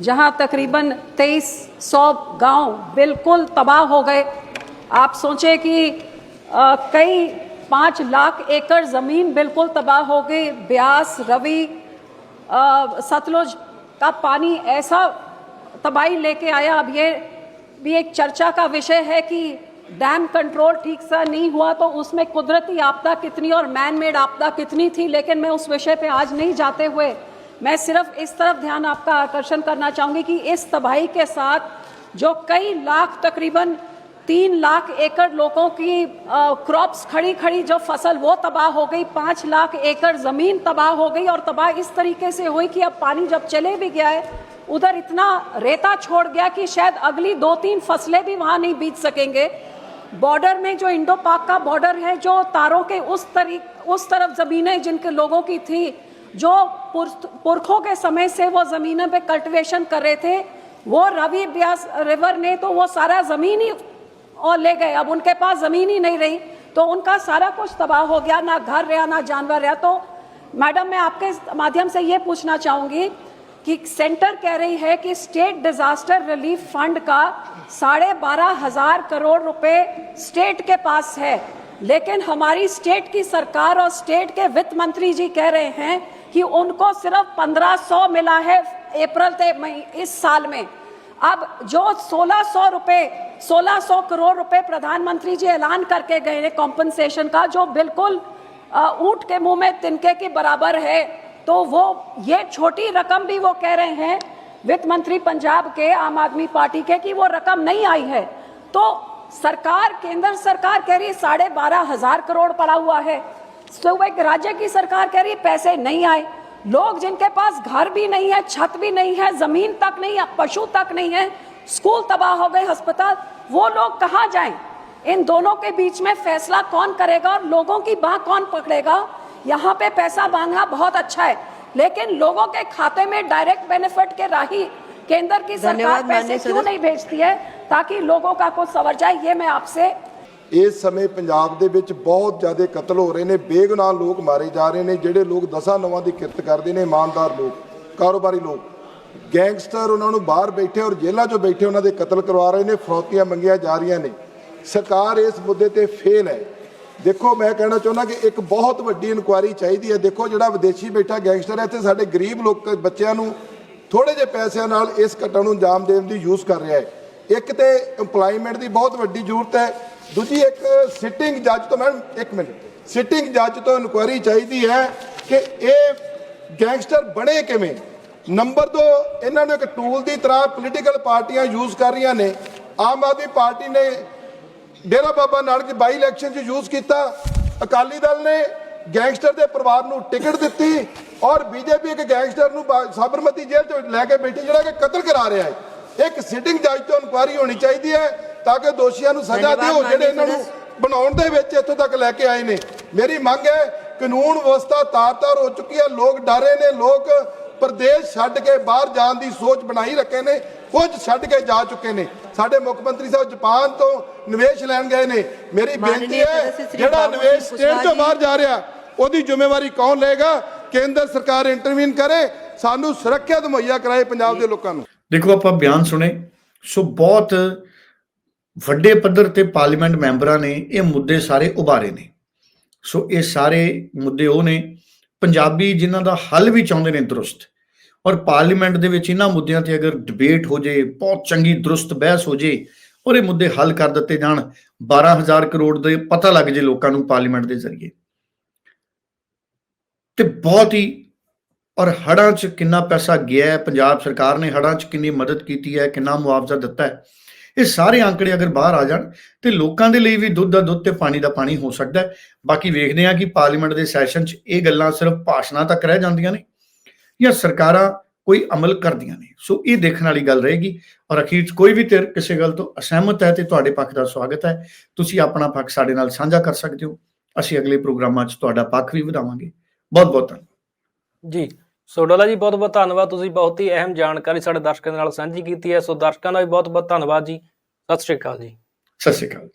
जहाँ तकरीबन तेईस सौ गाँव बिल्कुल तबाह हो गए। आप सोचें कि अ, कई पाँच लाख एकड़ ज़मीन बिल्कुल तबाह हो गई। ब्यास, रवि सतलुज का पानी ऐसा तबाही लेके आया। अब ये भी एक चर्चा का विषय है कि डैम कंट्रोल ठीक सा नहीं हुआ तो उसमें कुदरती आपदा कितनी और मैन मेड आपदा कितनी थी? लेकिन मैं उस विषय पे आज नहीं जाते हुए, मैं सिर्फ़ इस तरफ़ ध्यान आपका आकर्षण करना चाहूँगी कि इस तबाही के साथ जो कई लाख तकरीबन तीन लाख एकड़ लोगों की क्रॉप्स खड़ी खड़ी जो फ़सल, वो तबाह हो गई। पाँच लाख एकड़ ज़मीन तबाह हो गई और तबाह इस तरीके से हुई कि अब पानी जब चले भी गया है, उधर इतना रेता छोड़ गया कि शायद अगली दो तीन फ़सलें भी वहाँ नहीं बीत सकेंगे। बॉर्डर में जो इंडो पाक का बॉर्डर है, जो तारों के उस तरीक उस तरफ़ ज़मीनें जिनके लोगों की थी, जो पुरखों के समय से वो ज़मीनों पे कल्टिवेशन कर रहे थे, वो रवि ब्यास, रिवर ने तो वो सारा ज़मीन ही और ले गए। अब उनके पास ज़मीन ही नहीं रही। तो उनका सारा कुछ तबाह हो गया। ना घर रहा, ना जानवर रहा। तो मैडम, मैं आपके माध्यम से ये पूछना चाहूँगी कि सेंटर कह रही है कि स्टेट डिजास्टर रिलीफ फंड का साढ़े बारह हज़ार करोड़ रुपए स्टेट के पास है। लेकिन हमारी स्टेट की सरकार और स्टेट के वित्त मंत्री जी कह रहे हैं कि उनको सिर्फ़ 1500 मिला है अप्रैल इस साल में। अब जो 1600 रुपए 1600 करोड़ रुपए प्रधानमंत्री जी ऐलान करके गए हैं कॉम्पनसेशन का, जो बिल्कुल ऊँट के मुँह में तिनके के बराबर है तो वो, ये छोटी रकम भी वो कह रहे हैं वित्त मंत्री पंजाब के, आम आदमी पार्टी के, कि वो रकम नहीं आई है। तो सरकार, केंद्र सरकार कह रही है साढ़े बारह हज़ार करोड़ पड़ा हुआ है। तो एक राज्य की सरकार कह रही है, पैसे नहीं आए। लोग जिनके पास घर भी नहीं है छत भी नहीं है ज़मीन तक नहीं है पशु तक नहीं है स्कूल तबाह हो गए अस्पताल वो लोग कहाँ जाएँ? इन दोनों के बीच में फैसला कौन करेगा और लोगों की बाह कौन पकड़ेगा? यहाँ पे पैसा मांगना बहुत अच्छा है लेकिन लोगों के खाते में डायरेक्ट बेनिफिट के राही केंद्र की सरकार पैसे क्यों नहीं भेजती है? ताकि लोगों का कुछ सवर जाए ये मैं आपसे ਇਸ ਸਮੇਂ ਪੰਜਾਬ ਦੇ ਵਿੱਚ ਬਹੁਤ ਜ਼ਿਆਦਾ ਕਤਲ ਹੋ ਰਹੇ ਨੇ, ਬੇਗੁਨਾਹ ਲੋਕ ਮਾਰੇ ਜਾ ਰਹੇ ਨੇ, ਜਿਹੜੇ ਲੋਕ ਦਸਾਂ ਨਵਾਂ ਦੀ ਕਿਰਤ ਕਰਦੇ ਨੇ, ਇਮਾਨਦਾਰ ਲੋਕ, ਕਾਰੋਬਾਰੀ ਲੋਕ। ਗੈਂਗਸਟਰ ਉਹਨਾਂ ਨੂੰ ਬਾਹਰ ਬੈਠੇ ਔਰ ਜੇਲ੍ਹਾਂ 'ਚੋਂ ਬੈਠੇ ਉਹਨਾਂ ਦੇ ਕਤਲ ਕਰਵਾ ਰਹੇ ਨੇ, ਫਰੌਤੀਆਂ ਮੰਗੀਆਂ ਜਾ ਰਹੀਆਂ ਨੇ। ਸਰਕਾਰ ਇਸ ਮੁੱਦੇ ਤੇ ਫੇਲ ਹੈ। ਦੇਖੋ, ਮੈਂ ਕਹਿਣਾ ਚਾਹੁੰਦਾ ਕਿ ਇੱਕ ਬਹੁਤ ਵੱਡੀ ਇਨਕੁਆਇਰੀ ਚਾਹੀਦੀ ਹੈ। ਦੇਖੋ, ਜਿਹੜਾ ਵਿਦੇਸ਼ੀ ਬੈਠਾ ਗੈਂਗਸਟਰ ਹੈ, ਇੱਥੇ ਸਾਡੇ ਗਰੀਬ ਲੋਕ ਬੱਚਿਆਂ ਨੂੰ ਥੋੜੇ ਜਿਹੇ ਪੈਸਿਆਂ ਨਾਲ ਇਸ ਘਟਨਾ ਨੂੰ ਅੰਜਾਮ ਦੇਣ ਦੀ ਯੂਜ਼ ਕਰ ਰਿਹਾ ਹੈ। ਇੱਕ ਤੇ EMPLOYMENT ਦੀ ਬਹੁਤ ਵੱਡੀ ਜ਼ਰੂਰਤ ਹੈ। ਦੂਜੀ ਇੱਕ ਸਿਟਿੰਗ ਜੱਜ ਤੋਂ, ਮੈਡਮ, ਇੱਕ ਮਿੰਟ। ਸਿਟਿੰਗ ਜੱਜ ਤੋਂ ਇਨਕੁਆਇਰੀ ਚਾਹੀਦੀ ਹੈ ਕਿ ਇਹ ਗੈਂਗਸਟਰ ਬਣੇ ਕਿਵੇਂ? ਨੰਬਰ 2 ਇਹਨਾਂ ਨੂੰ ਇੱਕ ਟੂਲ ਦੀ ਤਰ੍ਹਾਂ ਪੋਲੀਟੀਕਲ ਪਾਰਟੀਆਂ ਯੂਜ਼ ਕਰ ਰਹੀਆਂ ਨੇ। ਆਮ ਆਦਮੀ ਪਾਰਟੀ ਨੇ ਡੇਰਾ ਬਾਬਾ ਨਾਨਕ ਬਾਈ ਇਲੈਕਸ਼ਨ 'ਚ ਯੂਜ਼ ਕੀਤਾ। ਅਕਾਲੀ ਦਲ ਨੇ ਗੈਂਗਸਟਰ ਦੇ ਪਰਿਵਾਰ ਨੂੰ ਟਿਕਟ ਦਿੱਤੀ ਔਰ ਬੀਜੇਪੀ ਇੱਕ ਗੈਂਗਸਟਰ ਨੂੰ ਬਾ- ਸਾਬਰਮਤੀ ਜੇਲ੍ਹ 'ਚ ਲੈ ਕੇ ਬੈਠੀ, ਜਿਹੜਾ ਕਿ ਕਤਲ ਕਰਾ ਰਿਹਾ ਹੈ। ਇੱਕ ਸਿਟਿੰਗ ਜੱਜ ਤੋਂ ਇਨਕੁਆਇਰੀ ਹੋਣੀ ਚਾਹੀਦੀ ਹੈ ਤਾਂ ਕਿ ਦੋਸ਼ੀਆਂ ਨੂੰ ਸਜ਼ਾ ਦਿਓ ਜਿਹੜੇ ਇਹਨਾਂ ਨੂੰ ਬਣਾਉਣ ਦੇ ਵਿੱਚ ਇੱਥੋਂ ਤੱਕ ਲੈ ਕੇ ਆਏ ਨੇ। ਮੇਰੀ ਮੰਗ ਹੈ ਕਾਨੂੰਨ ਵਿਵਸਥਾ ਤਾਰ-ਤਾਰ ਹੋ ਚੁੱਕੀ ਹੈ ਲੋਕ ਡਰੇ ਨੇ ਲੋਕ ਪ੍ਰਦੇਸ਼ ਛੱਡ ਕੇ ਬਾਹਰ ਜਾਣ ਦੀ ਸੋਚ ਬਣਾਈ ਰੱਖੇ ਨੇ ਕੁਝ ਛੱਡ ਕੇ ਜਾ ਚੁੱਕੇ ਨੇ। ਸਾਡੇ ਮੁੱਖ ਮੰਤਰੀ ਸਾਹਿਬ ਜਾਪਾਨ ਤੋਂ ਨਿਵੇਸ਼ ਲੈਣ ਗਏ ਨੇ। ਮੇਰੀ ਬੇਨਤੀ ਹੈ ਜਿਹੜਾ ਨਿਵੇਸ਼ ਸਟੇਟ ਤੋਂ ਬਾਹਰ ਜਾ ਰਿਹਾ ਉਹਦੀ ਜ਼ਿੰਮੇਵਾਰੀ ਕੌਣ ਲਏਗਾ? ਕੇਂਦਰ ਸਰਕਾਰ ਇੰਟਰਵੀਨ ਕਰੇ ਸਾਨੂੰ ਸੁਰੱਖਿਆ ਮੁਹੱਈਆ ਕਰਾਏ ਪੰਜਾਬ ਦੇ ਲੋਕਾਂ ਨੂੰ। ਦੇਖੋ ਆਪਾਂ ਬਿਆਨ ਸੁਣੇ। ਸੋ ਬਹੁਤ ਵੱਡੇ ਪੱਧਰ ਤੇ ਪਾਰਲੀਮੈਂਟ ਮੈਂਬਰਾਂ ਨੇ ਇਹ ਮੁੱਦੇ ਸਾਰੇ ਉਭਾਰੇ ਨੇ। ਸੋ ਇਹ ਸਾਰੇ ਮੁੱਦੇ ਉਹ ਨੇ, ਪੰਜਾਬੀ ਜਿਨ੍ਹਾਂ ਦਾ ਹੱਲ ਵੀ ਚਾਹੁੰਦੇ ਨੇ ਦਰੁਸਤ, ਔਰ ਪਾਰਲੀਮੈਂਟ ਦੇ ਵਿੱਚ ਇਹਨਾਂ ਮੁੱਦਿਆਂ ਤੇ ਅਗਰ ਡਿਬੇਟ ਹੋ ਜੇ, ਬਹੁਤ ਚੰਗੀ ਦਰੁਸਤ ਬਹਿਸ ਹੋ ਜੇ, ਔਰ ਇਹ ਮੁੱਦੇ ਹੱਲ ਕਰ ਦਿੱਤੇ ਜਾਣ 12000 ਕਰੋੜ ਦੇ ਪਤਾ ਲੱਗ ਜੇ ਲੋਕਾਂ ਨੂੰ ਪਾਰਲੀਮੈਂਟ ਦੇ ਜ਼ਰੀਏ। ਤੇ ਬਹੁਤ ਹੀ ਔਰ ਹੜਾਂ 'ਚ ਕਿੰਨਾ ਪੈਸਾ ਗਿਆ ਹੈ? ਪੰਜਾਬ ਸਰਕਾਰ ਨੇ ਹੜਾਂ 'ਚ ਕਿੰਨੀ ਮਦਦ ਕੀਤੀ ਹੈ? ਕਿੰਨਾ ਮੁਆਵਜ਼ਾ ਦਿੱਤਾ ਹੈ? ਇਹ ਸਾਰੇ ਅੰਕੜੇ ਅਗਰ ਬਾਹਰ ਆ ਜਾਣ, ਤੇ ਲੋਕਾਂ ਦੇ ਲਈ ਵੀ ਦੁੱਧ ਦਾ ਦੁੱਧ ਤੇ ਪਾਣੀ ਦਾ ਪਾਣੀ ਹੋ ਸਕਦਾ ਹੈ। ਬਾਕੀ ਵੇਖਦੇ ਹਾਂ ਕਿ ਪਾਰਲੀਮੈਂਟ ਦੇ ਸੈਸ਼ਨ 'ਚ ਇਹ ਗੱਲਾਂ ਸਿਰਫ ਭਾਸ਼ਣਾਂ ਤੱਕ ਰਹਿ ਜਾਂਦੀਆਂ ਨੇ ਜਾਂ ਸਰਕਾਰਾਂ ਕੋਈ ਅਮਲ ਕਰਦੀਆਂ ਨੇ। ਸੋ ਇਹ ਦੇਖਣ ਵਾਲੀ ਗੱਲ ਰਹੇਗੀ। ਔਰ ਅਖੀਰ 'ਚ ਕੋਈ ਵੀ ਧਿਰ ਕਿਸੇ ਗੱਲ ਤੋਂ ਅਸਹਿਮਤ ਹੈ ਤੇ ਤੁਹਾਡੇ ਪੱਖ ਦਾ ਸਵਾਗਤ ਹੈ। ਤੁਸੀਂ ਆਪਣਾ ਪੱਖ ਸਾਡੇ ਨਾਲ ਸਾਂਝਾ ਕਰ ਸਕਦੇ ਹੋ। ਅਸੀਂ ਅਗਲੇ ਪ੍ਰੋਗਰਾਮਾਂ 'ਚ ਤੁਹਾਡਾ ਪੱਖ ਵੀ ਵਧਾਵਾਂਗੇ। ਬਹੁਤ ਬਹੁਤ ਧੰਨਵਾਦ। ਜੀ। ਸੋ ਡੋਲਾ ਜੀ, ਬਹੁਤ ਬਹੁਤ ਧੰਨਵਾਦ। ਤੁਸੀਂ ਬਹੁਤ ਹੀ ਅਹਿਮ ਜਾਣਕਾਰੀ ਸਾਡੇ ਦਰਸ਼ਕਾਂ ਦੇ ਨਾਲ ਸਾਂਝੀ ਕੀਤੀ ਹੈ। ਸੋ ਦਰਸ਼ਕਾਂ ਦਾ ਵੀ ਬਹੁਤ ਬਹੁਤ ਧੰਨਵਾਦ ਜੀ। ਸਤਿ ਸ਼੍ਰੀ ਅਕਾਲ ਜੀ। ਸਤਿ ਸ਼੍ਰੀ ਅਕਾਲ